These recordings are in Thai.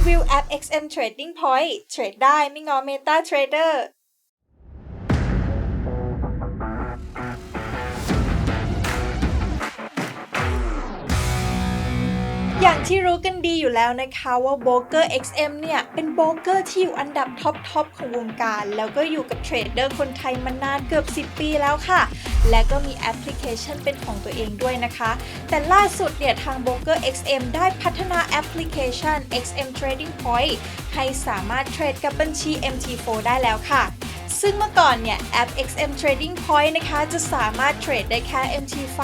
ีวิวแอป XM Trading Point เทรดได้ไม่งอ MetaTrader ที่รู้กันดีอยู่แล้วนะคะว่า b r o k e r XM เนี่ย เป็นโบรกเกอร์ที่อยู่อันดับท็อปทอปของวงการ แล้วก็อยู่กับเทรดเดอร์คนไทยมานานเกือบ 10 ปีแล้วค่ะ และก็มีแอปพลิเคชันเป็นของตัวเองด้วยนะคะ แต่ล่าสุดเนี่ย ทาง b r o k e r XM ได้พัฒนาแอปพลิเคชัน XM Trading Point ให้สามารถเทรดกับบัญชี MT4 ได้แล้วค่ะ ซึ่งเมื่อก่อนเนี่ยแอป XM Trading Point นะคะ จะสามารถเทรดได้แค่ MT5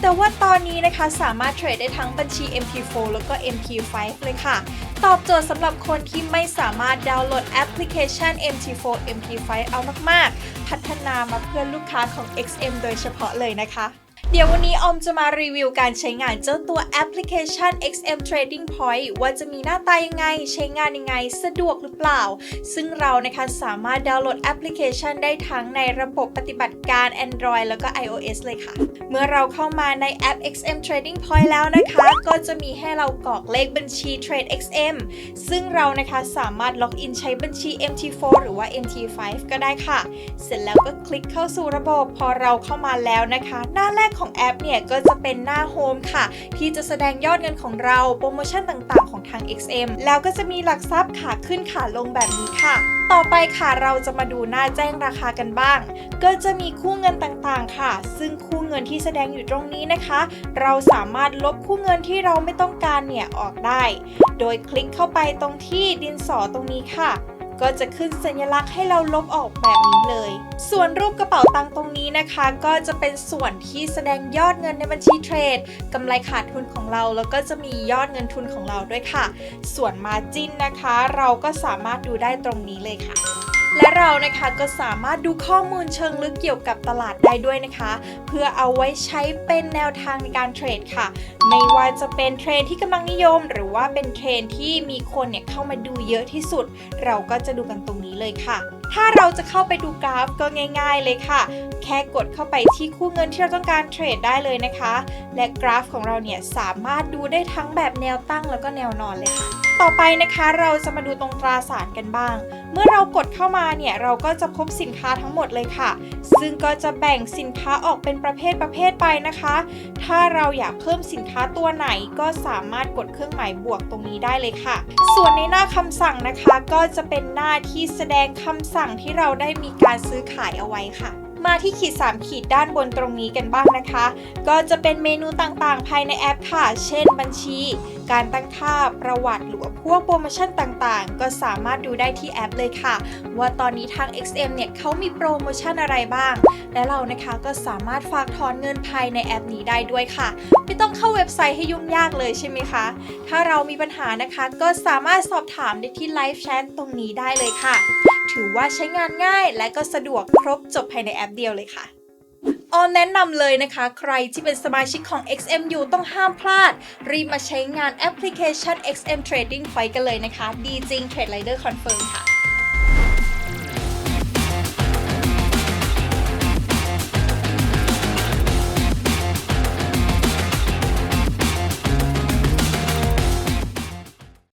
แต่ว่าตอนนี้นะคะสามารถเทรดได้ทั้งบัญชี MT4 แล้วก็ MT5 เลยค่ะ ตอบโจทย์สำหรับคนที่ไม่สามารถดาวน์โหลดแอปพลิเคชัน MT4 MT5 เอามาก ๆ พัฒนามาเพื่อลูกค้าของ XM โดยเฉพาะเลยนะคะ เดี๋ยววันนี้ออมจะมารีวิวการใช้งานเจ้าตัวแอปพลิเคชัน XM Trading Point ว่าจะมีหน้าตายังไง ใช้งานยังไง สะดวกหรือเปล่า ซึ่งเรานะคะสามารถดาวน์โหลดแอปพลิเคชันได้ทั้งในระบบปฏิบัติการ Android แล้วก็ iOS เลยค่ะ เมื่อเราเข้ามาในแอป XM Trading Point แล้วนะคะ ก็จะมีให้เรากรอกเลขบัญชี Trade XM ซึ่งเรานะคะสามารถล็อกอินใช้บัญชี MT4 หรือว่า MT5 ก็ได้ค่ะ เสร็จแล้วก็คลิกเข้าสู่ระบบ พอเราเข้ามาแล้วนะคะ หน้าแรกของแอปเนี่ยก็จะเป็นหน้าโฮมค่ะ ที่จะแสดงยอดเงินของเราโปรโมชั่นต่างๆ ของทาง XM แล้วก็จะมีหลักทรัพย์ขาขึ้นขาลงแบบนี้ค่ะ ต่อไปค่ะเราจะมาดูหน้าแจ้งราคากันบ้าง ก็จะมีคู่เงินต่างๆค่ะ ซึ่งคู่เงินที่แสดงอยู่ตรงนี้นะคะ เราสามารถลบคู่เงินที่เราไม่ต้องการเนี่ยออกได้ โดยคลิกเข้าไปตรงที่ดินสอตรงนี้ค่ะ ก็จะขึ้นสัญลักษณ์ให้เราลบออกแบบนี้เลย ส่วนรูปกระเป๋าตังค์ตรงนี้นะคะ ก็จะเป็นส่วนที่แสดงยอดเงินในบัญชีเทรดกำไรขาดทุนของเรา แล้วก็จะมียอดเงินทุนของเราด้วยค่ะ ส่วนมาจิ้นนะคะ เราก็สามารถดูได้ตรงนี้เลยค่ะ และเรานะคะก็สามารถดูข้อมูลเชิงลึกเกี่ยวกับตลาดได้ด้วยนะคะ เพื่อเอาไว้ใช้เป็นแนวทางในการเทรดค่ะ ไม่ว่าจะเป็นเทรนที่กำลังนิยม หรือว่าเป็นเทรนที่มีคนเนี่ยเข้ามาดูเยอะที่สุด เราก็จะดูกันตรงนี้เลยค่ะ ถ้าเราจะเข้าไปดูกราฟก็ง่าย ๆ เลยค่ะ แค่กดเข้าไปที่คู่เงินที่เราต้องการเทรดได้เลยนะคะ และกราฟของเราเนี่ยสามารถดูได้ทั้งแบบแนวตั้งแล้วก็แนวนอนเลยค่ะ ต่อไปนะคะเราจะมาดูตรงตราสารกันบ้าง เมื่อเรากดเข้ามาเนี่ยเราก็จะพบสินค้าทั้งหมดเลยค่ะ ซึ่งก็จะแบ่งสินค้าออกเป็นประเภทประเภทไปนะคะ ถ้าเราอยากเพิ่มสินค้าตัวไหนก็สามารถกดเครื่องหมายบวกตรงนี้ได้เลยค่ะ ส่วนในหน้าคำสั่งนะคะก็จะเป็นหน้าที่แสดงคำสั่งที่เราได้มีการซื้อขายเอาไว้ค่ะมาที่ขีด 3 ขีดด้านบนตรงนี้กันบ้างนะคะ ก็จะเป็นเมนูต่างๆ ภายในแอปค่ะ เช่นบัญชี การตั้งค่าประวัติหรือว่าพวกโปรโมชั่นต่างๆ ก็สามารถดูได้ที่แอปเลยค่ะ ว่าตอนนี้ทาง XM เนี่ยเขามีโปรโมชั่นอะไรบ้าง และเรานะคะก็สามารถฝากถอนเงินภายในแอปนี้ได้ด้วยค่ะ ไม่ต้องเข้าเว็บไซต์ให้ยุ่งยากเลยใช่ไหมคะ ถ้าเรามีปัญหานะคะ ก็สามารถสอบถามได้ที่ไลฟ์แชทตรงนี้ได้เลยค่ะ ถือว่าใช้งานง่ายและก็สะดวกครบจบภายในแอปเดียวเลยค่ะ ออนแนะนำเลยนะคะ ใครที่เป็นสมาชิกของ XM อยู่ต้องห้ามพลาด รีบมาใช้งานแอปพลิเคชัน XM Trading Point กันเลยนะคะ ดีจริง Trade Rider Confirm ค่ะ